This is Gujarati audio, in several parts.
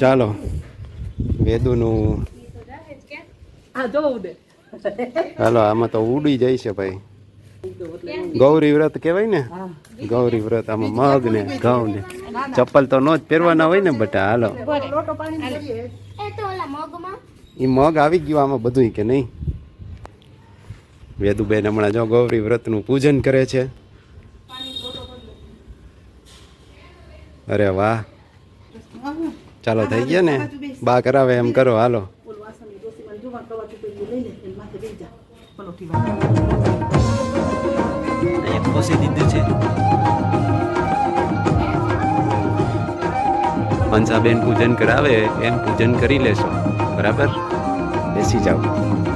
ચાલો વેદુનું હાલો આમાં તો ઉડી જાય છે ભાઈ. ગૌરી વ્રત કહેવાય ને? ગૌરી વ્રત આમાં મગ ને ઘઉં ને. ચપ્પલ તો નો જ પહેરવાના હોય ને બટા હાલો. એ મગ આવી ગયું આમાં બધું કે નહીં? વેદુબેન હમણાં જો ગૌરી વ્રતનું પૂજન કરે છે. અરે વાહ. ચાલો થઈ ગયા ને? બા કરાવે એમ કરો, હાલો. હંસાબેન પૂજન કરાવે, એમ પૂજન કરી લેશો. બરાબર? બેસી જાઓ.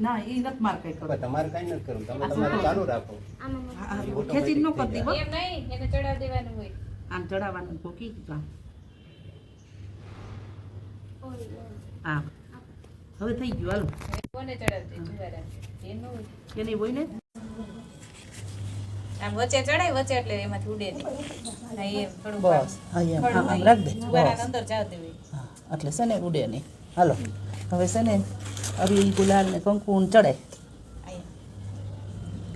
ના એ નથી માર કઈ કરવું. તમારે કઈ નથી કરવું. તમે તમારે ચાલુ રાખો. આમાં આ- આ ખેંચી ન કરતી એમ નહીં એને ચડાવ દેવાનું હોય. આમ ચડાવવાનું ભૂકી. આમ હવે થઈ ગયું હાલો. કોને ચડાવતી. એની હોય ને? આમ વચ્ચે ચડાય વચ્ચે એટલે એમાંથી ઉડે નહીં. એમ થોડું બસ હા એમ. ખડું આમ રાખ દે. બસ. અંદર જાવ દેવી એટલે છે ને ઉડે નહીં. હાલો હવે છે ને હવે ઈ ગુલાલ ને કંકુ ને ચડે.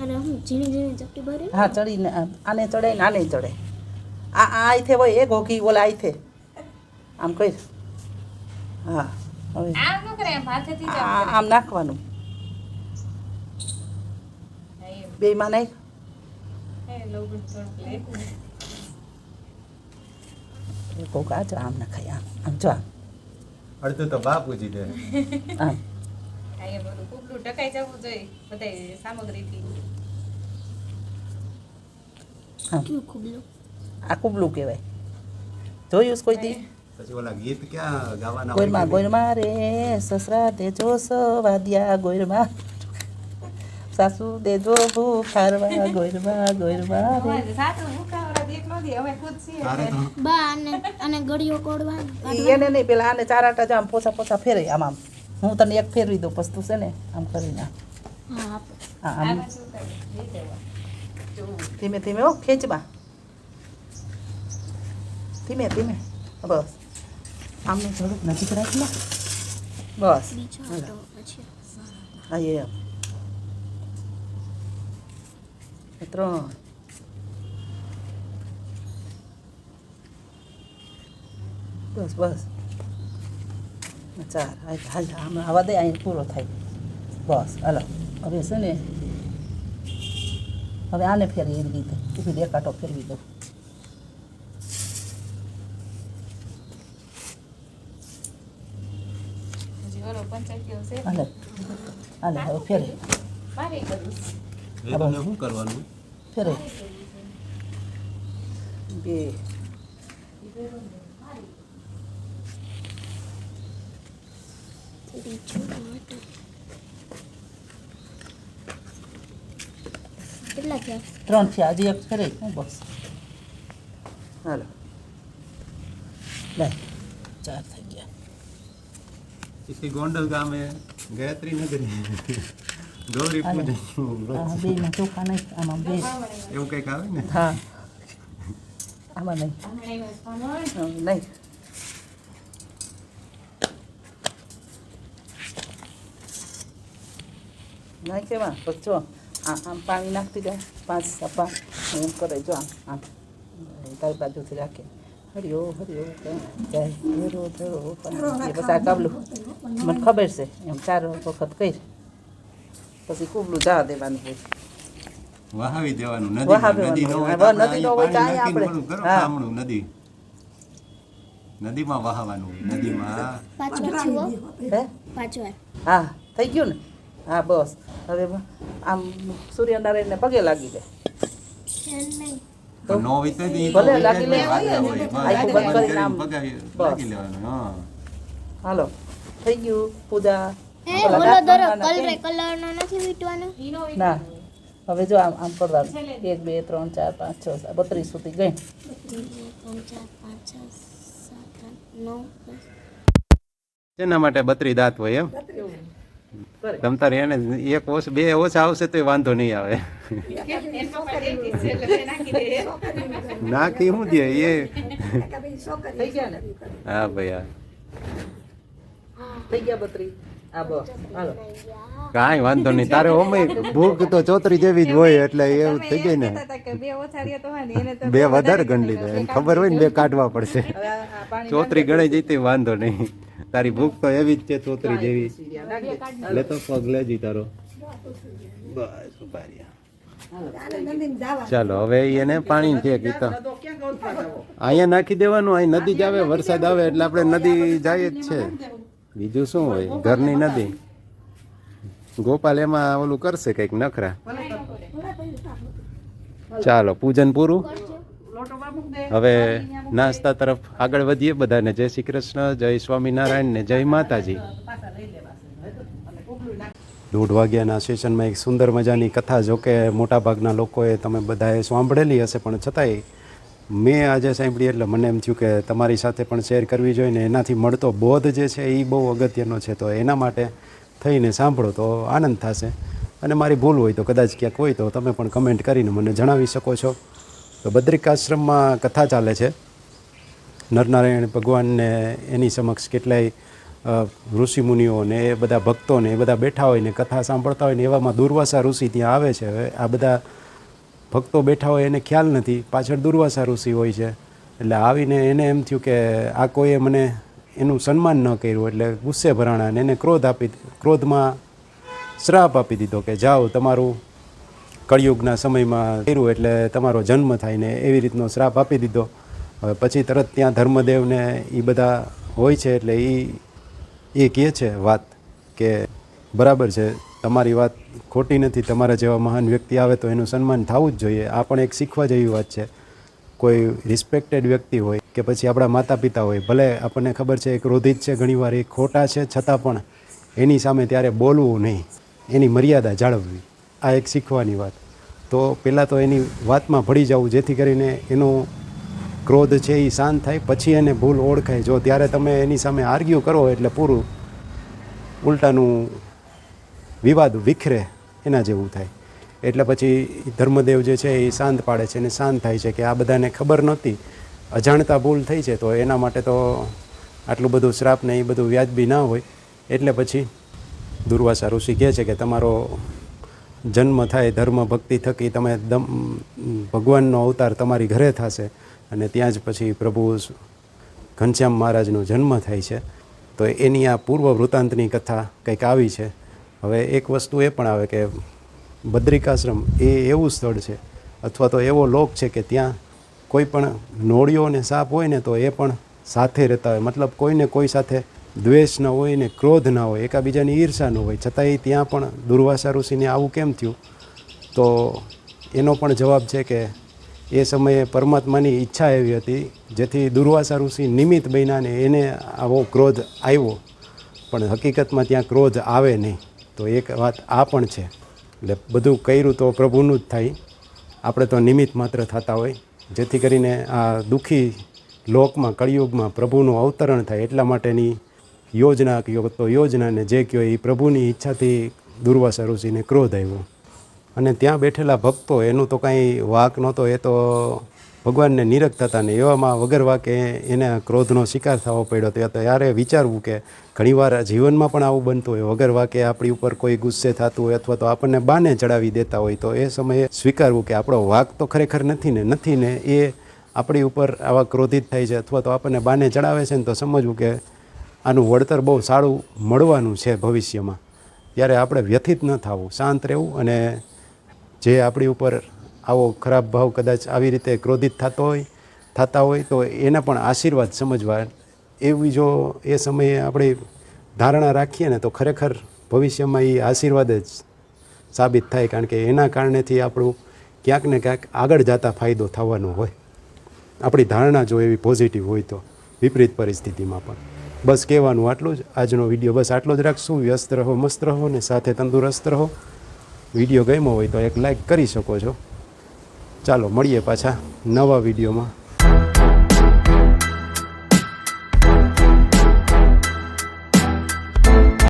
અને હું ચડીને આને ચડે ને આને ચડે. આ આ આઈથે હોય એ ઘોઘી ઓલા આઈથે આમ કઈ હા હવે. આમ નાખવાનું. બે માં નાખ હે લવગુણ થોડુંક લે એ કોક આ જો આમ ખાય આમ આમ જો આમ અડધું તો બા પૂજી દે. આમ. હા બધું કુકડું ટકાઈ જવું જોઈએ બધાય સામગ્રીથી. આમ. કયું ખુબલું આ કુબલું કહેવાય. જોયું કોઈ દી? પછી ઓલા ગીત ક્યાં ગાવાના ગોરમાં ગોરમાં રે સસરા તે જો સવાદ્યા ગોરમાં સાસુ દેજો ભૂખારવા ગોરવા ઈ એને નહીં પેલા આને ચાર આટા જ આમ પોસા પોસા ફેરે આમ આમ. હું તને એક ફેરવી દઉં પછી તું છે ને આમ કરીને આમ. હા આમ. કરે ધીમે ધીમે હો ખેંચમાં ધીમે ધીમે. બસ. આમને થોડુંક નજીક રાખી ને બસ. હા એ. એ ત્રણ બસ બસ ચાર હાલ હાલ આમાં આવા દે અહીં પૂરો થાય બસ હાલો હવે છે ને હવે આને ફેરવી એવી રીતે ઊભી દે કાંટો ફેરવી દઉં હજી ઓલો પંચાયતીઓ છે હાલે હાલે હવે ફેરવી મારે કરવું છે. એ તમને શું કરવાનું ફેરે બે બીજો આટો કેટલા થયા ત્રણ છે હજી એક ફેરે હું બસ હાલો લે ચાર થઈ ગયા પછી ગોંડલ ગામે ગાયત્રી નગરી ગૌરી. પૂજન આ બેમાં ચોખા નહીં આમાં બે એવું કંઈક આવે ને? હા. આમાં નહીં. નહીં. નહીં કેવા? આ આમ પાણી નાખતી જાય પાંચ સપા એમ કરે જો આમ આમ. તારી બાજુથી રાખે. હરિયો હરિયો પછી કાબલું. મને ખબર છે એમ ચાર વખત કહી પછી કુબલું જવા દેવાનું હોય. વહાવી દેવાનું નદી નદી નો હોય નદી નો હોય નાખીને આપણે- હા. નદી. નદીમાં વહાવાનું નદીમાં હે? થઈ ગયું ને? હા બસ. હવે આમ સૂર્યનારાયણને પગે લાગી દે હાલો. થઈ ગયું. પૂજા. એ ઓલો દરો કલર કલરનો નથી વીટવાનો? ના હવે જો આમ આમ કરવાનું. એક બે ત્રણ ચાર પાંચ છ સાત બત્રીસ સુધી ગઈ. શેના માટે બત્રી દાંત હોય એમ? તમ તારે એને એક ઓછ બે ઓછા આવશે તો વાંધો નહીં આવે. એન નાખી દે શું દે એ? થઈ ગયા ને? હા ભાઈ હા. થઈ ગયા બત્રી. કાંઈ વાંધો નહીં તારે ઓમે ભૂખ તો ચોતરી જેવી જ હોય એટલે એવું થઈ ગઈ ને બે ઓછા રહ્યા તો હા ને એને તો બે વધારે ગણ લીધા એને ખબર હોય ને બે કાઢવા પડશે ચોતરી ગણાઈ જતી વાંધો નહીં તારી ભૂખ તો એવી જ છે ચોતરી જેવી એટલે લે તો પગ લેજી તારો બસ ચાલો હવે એને પાણી છે કીધો તો ક્યાં ગૌતવા જાવો? અહીંયા નાખી દેવાનું અહીં નદી જ આવે વરસાદ આવે એટલે આપણે નદી જાય જ છે બીજું શું હોય? ઘરની નદી. ગોપાલ એમાં ઓલું કરશે કંઈક નખરા. ચાલો પૂજન પૂરું. હવે નાસ્તા તરફ આગળ વધીએ બધાને. જય શ્રી કૃષ્ણ જય સ્વામિનારાયણ ને જય માતાજી. પાછા લઈ લેવા અને કુબલું નાખ દોઢ વાગ્યાના સેશનમાં એક સુંદર મજાની કથા જો કે મોટાભાગના લોકોએ તમે બધાએ સાંભળેલી હશે પણ છતાંય મેં આજે સાંભળી એટલે મને એમ થયું કે તમારી સાથે પણ શેર કરવી જોઈએ ને એનાથી મળતો બોધ જે છે એ બહુ અગત્યનો છે. તો એના માટે થઈને સાંભળો તો આનંદ થશે. અને મારી ભૂલ હોય તો કદાચ ક્યાંક હોય તો તમે પણ કમેન્ટ કરીને મને જણાવી શકો છો. તો બદ્રિકાશ્રમમાં કથા ચાલે છે. નરનારાયણ ભગવાનને એની સમક્ષ કેટલાય ઋષિમુનિઓ ને એ બધા ભક્તોને એ બધા બેઠા હોય ને કથા સાંભળતા હોય ને એવામાં દુર્વાસા ઋષિ ત્યાં આવે છે. હવે આ બધા ભક્તો બેઠા હોય એને ખ્યાલ નથી. પાછળ દુર્વાસા ઋષિ હોય છે. એટલે આવીને એને એમ થયું કે આ કોઈએ મને એનું સન્માન ન કર્યું એટલે ગુસ્સે ભરાણા અને એને ક્રોધ આપી ક્રોધમાં શ્રાપ આપી દીધો કે જાઓ તમારું કળિયુગના સમયમાં કર્યું એટલે તમારો જન્મ થાય ને એવી રીતનો શ્રાપ આપી દીધો. હવે પછી તરત ત્યાં ધર્મદેવને એ બધા હોય છે એટલે એ એ કહે છે વાત કે બરાબર છે. તમારી વાત ખોટી નથી, તમારા જેવા મહાન વ્યક્તિ આવે તો એનું સન્માન થવું જ જોઈએ. આ પણ એક શીખવા જેવી વાત છે. કોઈ રિસ્પેક્ટેડ વ્યક્તિ હોય કે પછી આપણા માતા પિતા હોય, ભલે આપણને ખબર છે એ ક્રોધિત છે, ઘણીવાર એ ખોટા છે, છતાં પણ એની સામે ત્યારે બોલવું નહીં. એની મર્યાદા જાળવવી. આ એક શીખવાની વાત. તો પહેલાં તો એની વાતમાં ભળી જવું, જેથી કરીને એનો ક્રોધ છે એ શાંત થાય, પછી એને ભૂલ ઓળખાય. જો ત્યારે તમે એની સામે આર્ગ્યુ કરો એટલે પૂરું. ઉલટાનું વિવાદ, વિખરે એના જેવું થાય. એટલે પછી ધર્મદેવ જે છે એ શાંત પાડે છે અને શાંત થાય છે કે આ બધાને ખબર નહોતી. અજાણતા ભૂલ થઈ છે તો એના માટે તો આટલું બધું શ્રાપ ને એ બધું વ્યાજબી ના હોય. એટલે પછી દુર્વાસા ઋષિ કહે છે કે તમારો જન્મ થાય, ધર્મ ભક્તિ થકી તમે દમ, ભગવાનનો અવતાર તમારી ઘરે થશે અને ત્યાં જ પછી પ્રભુ ઘનશ્યામ મહારાજનો જન્મ થાય છે. તો એની આ પૂર્વ વૃત્તાંતની કથા કંઈક આવી છે. હવે એક વસ્તુ એ પણ આવે કે બદ્રિકાશ્રમ એ એવું સ્થળ છે, અથવા તો એવો લોક છે કે ત્યાં કોઈ પણ નોળીઓ ને સાપ હોય ને તો એ પણ સાથે રહેતા હોય. મતલબ કોઈને કોઈ સાથે દ્વેષ ન હોય ને ક્રોધ ના હોય, એકાબીજાની ઈર્ષા ન હોય. છતાંય ત્યાં પણ દુર્વાસા ઋષિને આવું કેમ થયું? તો એનો પણ જવાબ છે કે એ સમયે પરમાત્માની ઈચ્છા એવી હતી, જેથી દુર્વાસા ઋષિ નિમિત્ત બન્યા ને એને આવો ક્રોધ આવ્યો. પણ હકીકતમાં ત્યાં ક્રોધ આવે નહીં. તો એક વાત આ પણ છે. એટલે બધું કર્યું તો પ્રભુનું જ થાય. આપણે તો નિમિત્ત માત્ર થતા હોય. જેથી કરીને આ દુઃખી લોકમાં, કળિયુગમાં પ્રભુનું અવતરણ થાય એટલા માટેની યોજના કયો તો યોજનાને જે કયો એ પ્રભુની ઈચ્છાથી દુર્વાસા ઋષિને ક્રોધ આવ્યો. અને ત્યાં બેઠેલા ભક્તો, એનું તો કાંઈ વાક નહોતો, એ તો ભગવાનને નિરખ થતા ને એવામાં વગર વાકે એને ક્રોધનો શિકાર થવો પડ્યો. તો ત્યારે વિચારવું કે ઘણીવાર જીવનમાં પણ આવું બનતું હોય. વગર વાકે આપણી ઉપર કોઈ ગુસ્સે થતું હોય અથવા તો આપણને બાને ચડાવી દેતા હોય, તો એ સમયે સ્વીકારવું કે આપણો વાક તો ખરેખર નથી ને નથી ને, એ આપણી ઉપર આવા ક્રોધિત થાય છે અથવા તો આપણને બાને ચડાવે છે ને, તો સમજવું કે આનું વળતર બહુ સારું મળવાનું છે ભવિષ્યમાં. ત્યારે આપણે વ્યથિત ન થવું, શાંત રહેવું અને જે આપણી ઉપર આવો ખરાબ ભાવ કદાચ આવી રીતે ક્રોધિત થતો હોય, થતા હોય, તો એને પણ આશીર્વાદ સમજવા એવી જો એ સમયે આપણે ધારણા રાખીએ ને તો ખરેખર ભવિષ્યમાં એ આશીર્વાદ જ સાબિત થાય, કારણ કે એના કારણેથી આપણું ક્યાંક ને ક્યાંક આગળ જતા ફાયદો થવાનો હોય. આપણી ધારણા જો એવી પોઝિટિવ હોય તો વિપરીત પરિસ્થિતિમાં પણ. બસ કહેવાનું આટલું જ. આજનો વીડિયો બસ આટલો જ રાખશું. વ્યસ્ત રહો, મસ્ત રહો ને સાથે તંદુરસ્ત રહો. વીડિયો ગમ્યો હોય તો એક લાઈક કરી શકો છો. ચાલો, મળીએ પાછા નવા વિડીયોમાં.